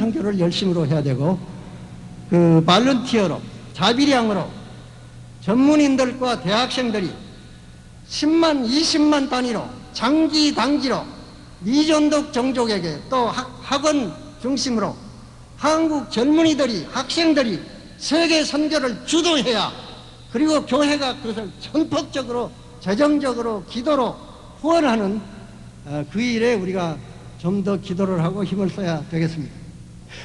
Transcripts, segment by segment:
선교를 열심으로 해야 되고 그 발런티어로 자비량으로 전문인들과 대학생들이 10만, 20만 단위로 장기 단기로 미존독 종족에게 또 학, 학원 중심으로 한국 젊은이들이 학생들이 세계 선교를 주도해야 그리고 교회가 그것을 전폭적으로 재정적으로 기도로 후원하는 어, 그 일에 우리가 좀 더 기도를 하고 힘을 써야 되겠습니다.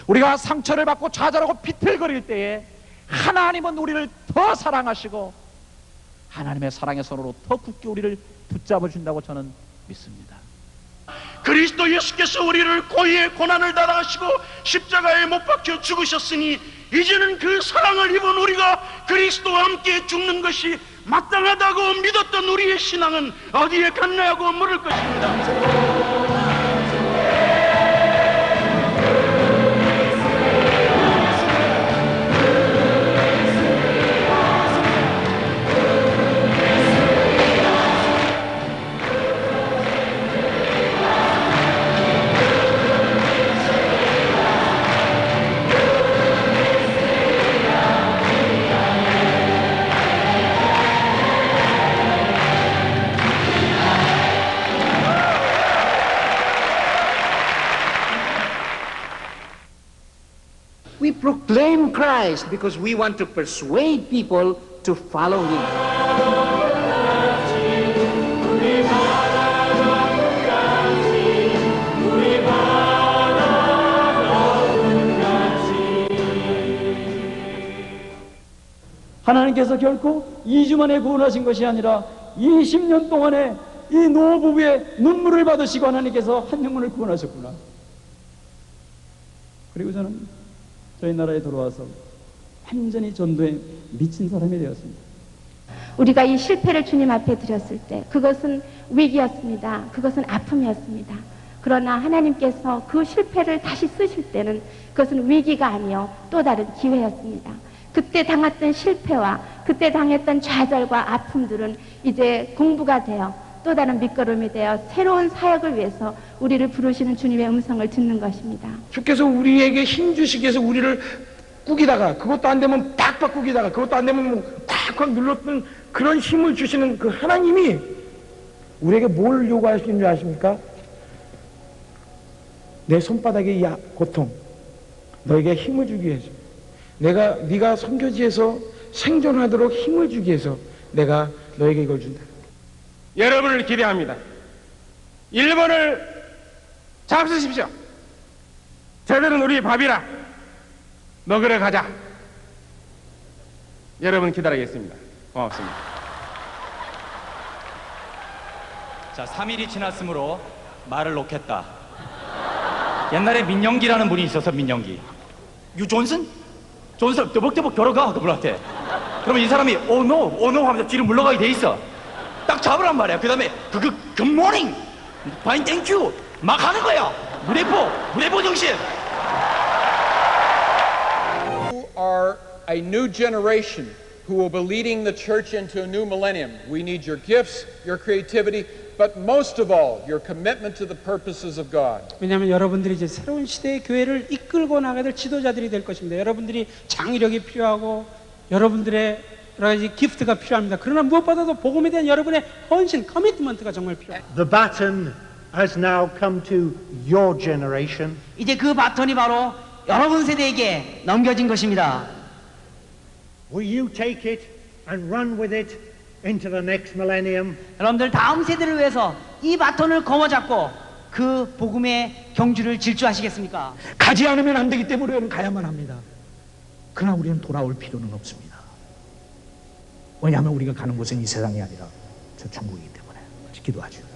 우리가 상처를 받고 좌절하고 비틀거릴 때에 하나님은 우리를 더 사랑하시고 하나님의 사랑의 손으로 더 굳게 우리를 붙잡아 준다고 저는 믿습니다. 그리스도 예수께서 우리를 고의의 고난을 달아하시고 십자가에 못 박혀 죽으셨으니 이제는 그 사랑을 입은 우리가 그리스도와 함께 죽는 것이 마땅하다고 믿었던 우리의 신앙은 어디에 갔냐고 물을 것입니다. We proclaim Christ because we want to persuade people to follow Him. 하나님께서 결코 2주 만에 구원하신 것이 아니라 20년 동안에 이 노부부의 눈물을 받으시고 하나님께서 한 영혼을 구원하셨구나. 그리고 저는 저희 나라에 돌아와서 완전히 전도에 미친 사람이 되었습니다. 우리가 이 실패를 주님 앞에 드렸을 때 그것은 위기였습니다. 그것은 아픔이었습니다. 그러나 하나님께서 그 실패를 다시 쓰실 때는 그것은 위기가 아니요 또 다른 기회였습니다. 그때 당했던 실패와 그때 당했던 좌절과 아픔들은 이제 공부가 되어 또 다른 밑거름이 되어 새로운 사역을 위해서 우리를 부르시는 주님의 음성을 듣는 것입니다. 주께서 우리에게 힘 주시기 위해서 우리를 꾸기다가 그것도 안 되면 팍팍 꾸기다가 그것도 안 되면 뭐 팍팍 눌렀던 그런 힘을 주시는 그 하나님이 우리에게 뭘 요구하시는 줄 아십니까? 내 손바닥의 이 아- 고통 너에게 힘을 주기 위해서 내가 네가 선교지에서 생존하도록 힘을 주기 위해서 내가 너에게 이걸 준다. 여러분을 기대합니다. 일본을 잡수십시오. 저들은 우리 밥이라 먹으러 가자. 여러분 기다리겠습니다. 고맙습니다. 자, 3일이 지났으므로 말을 놓겠다. 옛날에 민영기라는 분이 있어서 민영기. 유 존슨? 존슨 뜨벅뜨벅 걸어가 그분한테. 그러면 이 사람이 오 노 오 노 하면서 뒤로 물러가게 돼 있어. 딱 잡으란 말이야. 그 다음에 그그 굿모닝 파인 땡큐 막 하는 거야. 무대포 무대포 정신. You are a new generation who will be leading the church into a new millennium. We need your gifts, your creativity, but most of all, your commitment to the purposes of God. 왜냐하면 여러분들이 이제 새로운 시대의 교회를 이끌고 나가야 될 지도자들이 될 것입니다. 여러분들이 장의력이 필요하고 여러분들의 여러 가지 기프트가 필요합니다. 그러나 무엇보다도 복음에 대한 여러분의 헌신, 커미트먼트가 정말 필요합니다. The baton has now come to your generation. 이제 그 바톤이 바로 여러분 세대에게 넘겨진 것입니다. Will you take it and run with it into the next millennium? 여러분들 다음 세대를 위해서 이 바톤을 거머잡고 그 복음의 경주를 질주하시겠습니까? 가지 않으면 안 되기 때문에 우리는 가야만 합니다. 그러나 우리는 돌아올 필요는 없습니다. 왜냐하면 우리가 가는 곳은 이 세상이 아니라 저 천국이기 때문에 기도하죠.